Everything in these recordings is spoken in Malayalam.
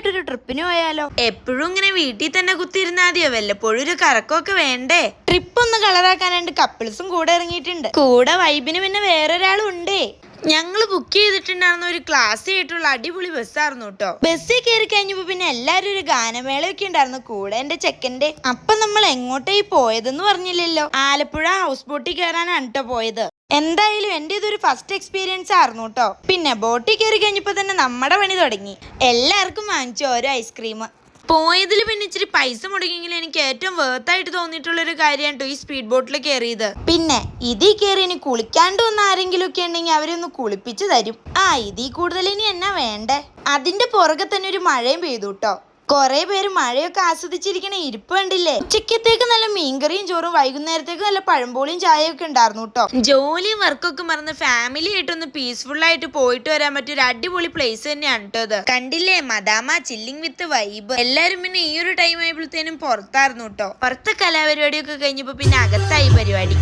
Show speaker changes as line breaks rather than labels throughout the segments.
ആയിട്ടൊരു ട്രിപ്പിന് പോയാലോ?
എപ്പോഴും ഇങ്ങനെ വീട്ടിൽ തന്നെ കുത്തിയിരുന്നാ മതിയോ? വല്ലപ്പോഴും ഒരു കറക്കമൊക്കെ വേണ്ടേ?
ട്രിപ്പ് ഒന്ന് കളറാക്കാനായിട്ട് കപ്പിൾസും കൂടെ ഇറങ്ങിയിട്ടുണ്ട്. കൂടെ വൈബിന് പിന്നെ വേറൊരാളും ഉണ്ടേ
ഞങ്ങൾ ബുക്ക് ചെയ്തിട്ടുണ്ടായിരുന്ന ഒരു ക്ലാസ് ആയിട്ടുള്ള അടിപൊളി ബസ്സായിരുന്നു കേട്ടോ
ബസ്സിൽ കയറി കഴിഞ്ഞപ്പോ പിന്നെ എല്ലാരും ഒരു ഗാനമേളയൊക്കെ ഉണ്ടായിരുന്നു. കൂടെ എന്റെ ചെക്കന്റെ അപ്പൊ നമ്മൾ എങ്ങോട്ടേ പോയതെന്ന് പറഞ്ഞില്ലല്ലോ. ആലപ്പുഴ ഹൗസ് ബോട്ടിൽ കയറാനാണ് കേട്ടോ പോയത്. എന്തായാലും എന്റെ ഇതൊരു ഫസ്റ്റ് എക്സ്പീരിയൻസ് ആയിരുന്നു കേട്ടോ പിന്നെ ബോട്ടിൽ കയറി കഴിഞ്ഞപ്പോൾ തന്നെ നമ്മുടെ പണി തുടങ്ങി. എല്ലാവർക്കും വാങ്ങിച്ചു ഓരോ ഐസ്ക്രീം
പോയതിൽ പിന്നെ ഇച്ചിരി പൈസ മുടങ്ങിയെങ്കിലും എനിക്ക് ഏറ്റവും വേർത്തായിട്ട് തോന്നിയിട്ടുള്ള ഒരു കാര്യമാണ് കേട്ടോ ഈ സ്പീഡ് ബോട്ടിൽ കയറിയത്.
പിന്നെ ഇതിൽ കയറി ഇനി കുളിക്കാണ്ട് വന്ന ആരെങ്കിലും ഒക്കെ ഉണ്ടെങ്കിൽ അവരൊന്ന് കുളിപ്പിച്ച് തരും. ആ ഇതിൽ കൂടുതൽ ഇനി എന്നാ വേണ്ടേ? അതിന്റെ പുറകെ തന്നെ ഒരു മഴയും പെയ്തു കേട്ടോ കുറെ പേര് മഴയൊക്കെ ആസ്വദിച്ചിരിക്കണ ഇരിപ്പ് കണ്ടില്ലേ? ഉച്ചക്കത്തേക്ക് നല്ല മീൻകറിയും ചോറും വൈകുന്നേരത്തേക്ക് നല്ല പഴംപോളിയും ചായയൊക്കെ ഉണ്ടായിരുന്നു കേട്ടോ
ജോലിയും വർക്കൊക്കെ മറന്ന് ഫാമിലി ആയിട്ടൊന്ന് പീസ്ഫുൾ ആയിട്ട് പോയിട്ട് വരാൻ പറ്റിയ അടിപൊളി പ്ലേസ് തന്നെയാണ് കേട്ടോ അത് കണ്ടില്ലേ? മദാമ ചില്ലിങ് വിത്ത് വൈബ് എല്ലാരും പിന്നെ ഈ ഒരു ടൈം ആയപ്പോഴത്തേനും പുറത്തായിരുന്നു കേട്ടോ പുറത്തെ കലാപരിപാടിയൊക്കെ കഴിഞ്ഞപ്പോ പിന്നെ അകത്തായി പരിപാടി.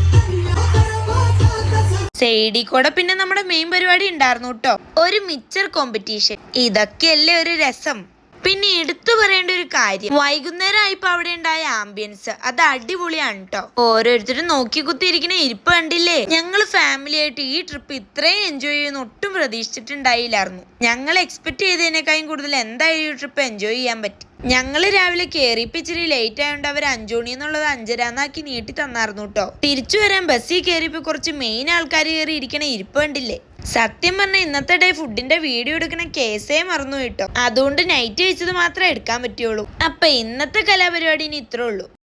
സൈഡിൽ കൂടെ പിന്നെ നമ്മുടെ മെയിൻ പരിപാടി ഉണ്ടായിരുന്നു കേട്ടോ ഒരു മിച്ചർ കോമ്പറ്റീഷൻ ഇതൊക്കെയല്ലേ ഒരു രസം. പിന്നെ എടുത്തു പറയേണ്ട ഒരു കാര്യം. വൈകുന്നേരം ആയപ്പോ അവിടെ ഉണ്ടായ ആംബിയൻസ് അത് അടിപൊളിയാണ് കേട്ടോ ഓരോരുത്തരും നോക്കി കുത്തിയിരിക്കുന്ന ഇരിപ്പ് കണ്ടില്ലേ? ഞങ്ങൾ ഫാമിലി ആയിട്ട് ഈ ട്രിപ്പ് ഇത്രയും എൻജോയ് ചെയ്യുന്ന ഒട്ടും പ്രതീക്ഷിച്ചിട്ടുണ്ടായില്ലായിരുന്നു. ഞങ്ങൾ എക്സ്പെക്ട് ചെയ്തതിനേക്കാളും കൂടുതൽ എന്തായാലും ഈ ട്രിപ്പ് എൻജോയ് ചെയ്യാൻ പറ്റി. ഞങ്ങൾ രാവിലെ കേറി ഇച്ചിരി ലേറ്റ് ആയതുകൊണ്ട് അവർ അഞ്ചുമണി എന്നുള്ളത് അഞ്ചരാന്നാക്കി നീട്ടി തന്നായിരുന്നു കേട്ടോ തിരിച്ചു വരാൻ ബസ്സിൽ കയറിയപ്പോ കുറച്ച് മെയിൻ ആൾക്കാർ കയറി ഇരിക്കണ ഇരിപ്പ് കണ്ടില്ലേ? സത്യം പറഞ്ഞ ഇന്നത്തെ ഡേ ഫുഡിന്റെ വീഡിയോ എടുക്കുന്ന കേസേ മറന്നു കിട്ടും അതുകൊണ്ട് നൈറ്റ് കഴിച്ചത് മാത്രമേ എടുക്കാൻ പറ്റുള്ളൂ. അപ്പൊ ഇന്നത്തെ കലാപരിപാടി ഇനി ഇത്രേ ഉള്ളൂ.